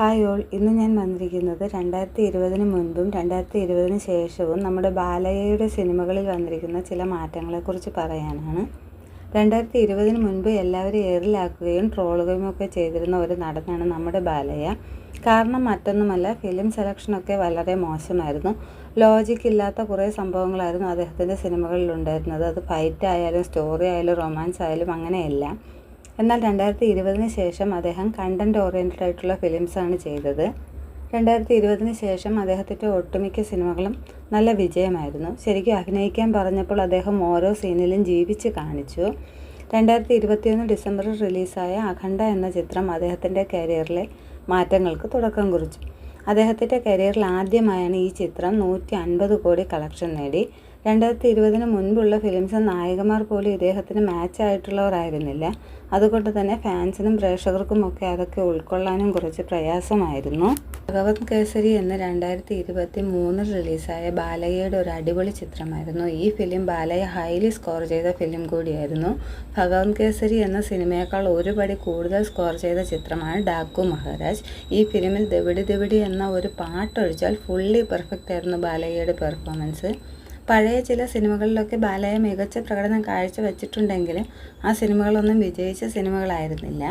Hi all ഇന്ന് ഞാൻ വന്നിരിക്കുന്നത് രണ്ടായിരത്തി ഇരുപതിന് മുൻപും രണ്ടായിരത്തി ഇരുപതിന് ശേഷവും നമ്മുടെ ബാലയ്യയുടെ സിനിമകളിൽ വന്നിരിക്കുന്ന ചില മാറ്റങ്ങളെക്കുറിച്ച് പറയാനാണ്. രണ്ടായിരത്തി ഇരുപതിന് മുൻപ് എല്ലാവരും എറിലാക്കുകയും ട്രോളുകയും ഒക്കെ ചെയ്തിരുന്ന ഒരു നടനാണ് നമ്മുടെ ബാലയ്യ. കാരണം മറ്റൊന്നുമല്ല ഫിലിം സെലക്ഷനൊക്കെ വളരെ മോശമായിരുന്നു. ലോജിക് ഇല്ലാത്ത കുറേ സംഭവങ്ങളായിരുന്നു അദ്ദേഹത്തിന്റെ സിനിമകളിൽ ഉണ്ടായിരുന്നത്. അത് ഫൈറ്റ് ആയാലും സ്റ്റോറി ആയാലും റൊമാൻസ് ആയാലും അങ്ങനെയെല്ലാം. എന്നാൽ രണ്ടായിരത്തി ഇരുപതിന് ശേഷം അദ്ദേഹം കണ്ടന്റ് ഓറിയന്റഡ് ആയിട്ടുള്ള ഫിലിംസാണ് ചെയ്തത്. രണ്ടായിരത്തി ഇരുപതിന് ശേഷം അദ്ദേഹത്തിന്റെ ഒട്ടുമിക്ക സിനിമകളും നല്ല വിജയമായിരുന്നു. ശരിക്കും അഭിനയിക്കാൻ പറഞ്ഞപ്പോൾ അദ്ദേഹം ഓരോ സീനിലും ജീവിച്ച് കാണിച്ചു. രണ്ടായിരത്തി ഇരുപത്തിയൊന്ന് ഡിസംബറിൽ റിലീസായ അഖണ്ഡ എന്ന ചിത്രം അദ്ദേഹത്തിന്റെ കരിയറിലെ മാറ്റങ്ങൾക്ക് തുടക്കം കുറിച്ചു. അദ്ദേഹത്തിന്റെ കരിയറിൽ ആദ്യമായാണ് ഈ ചിത്രം നൂറ്റി അൻപത് കോടി കളക്ഷൻ നേടി. രണ്ടായിരത്തി ഇരുപതിന് മുൻപുള്ള ഫിലിംസ് നായകന്മാർ പോലും ഇദ്ദേഹത്തിന് മാച്ച് ആയിട്ടുള്ളവരായിരുന്നില്ല. അതുകൊണ്ട് തന്നെ ഫാൻസിനും പ്രേക്ഷകർക്കും ഒക്കെ അതൊക്കെ ഉൾക്കൊള്ളാനും കുറച്ച് പ്രയാസമായിരുന്നു. ഭഗവത് കേസരി എന്ന രണ്ടായിരത്തി ഇരുപത്തി മൂന്നിൽ റിലീസായ ബാലയ്യയുടെ ഒരു അടിപൊളി ചിത്രമായിരുന്നു. ഈ ഫിലിം ബാലയ്യ ഹൈലി സ്കോർ ചെയ്ത ഫിലിം കൂടിയായിരുന്നു. ഭഗവത് കേസരി എന്ന സിനിമയേക്കാൾ ഒരുപടി കൂടുതൽ സ്കോർ ചെയ്ത ചിത്രമാണ് ഡാക്കു മഹാരാജ്. ഈ ഫിലിമിൽ ദവിടി ദവിടി എന്ന ഒരു പാട്ടൊഴിച്ചാൽ ഫുള്ളി പെർഫെക്റ്റ് ആയിരുന്നു ബാലയ്യയുടെ പെർഫോമൻസ് പഴയ ചില സിനിമകളിലൊക്കെ ബാലയെ മികച്ച പ്രകടനം കാഴ്ചവെച്ചിട്ടുണ്ടെങ്കിലും ആ സിനിമകളൊന്നും വിജയിച്ച സിനിമകളായിരുന്നില്ല.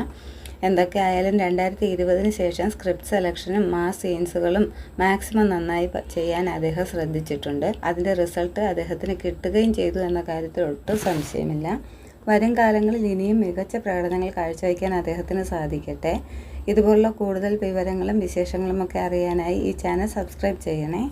എന്തൊക്കെ ആയാലും രണ്ടായിരത്തി ഇരുപതിന് ശേഷം സ്ക്രിപ്റ്റ് സെലക്ഷനും മാസ് സീൻസുകളും മാക്സിമം നന്നായി ചെയ്യാൻ അദ്ദേഹം ശ്രദ്ധിച്ചിട്ടുണ്ട്. അതിന്റെ റിസൾട്ട് അദ്ദേഹത്തിന് കിട്ടുകയും ചെയ്തു എന്ന കാര്യത്തിൽ ഒട്ടും സംശയമില്ല. വരും കാലങ്ങളിൽ ഇനിയും മികച്ച പ്രകടനങ്ങൾ കാഴ്ചവയ്ക്കാൻ അദ്ദേഹത്തിന് സാധിക്കട്ടെ. ഇതുപോലുള്ള കൂടുതൽ വിവരങ്ങളും വിശേഷങ്ങളുമൊക്കെ അറിയാനായി ഈ ചാനൽ സബ്സ്ക്രൈബ് ചെയ്യണേ.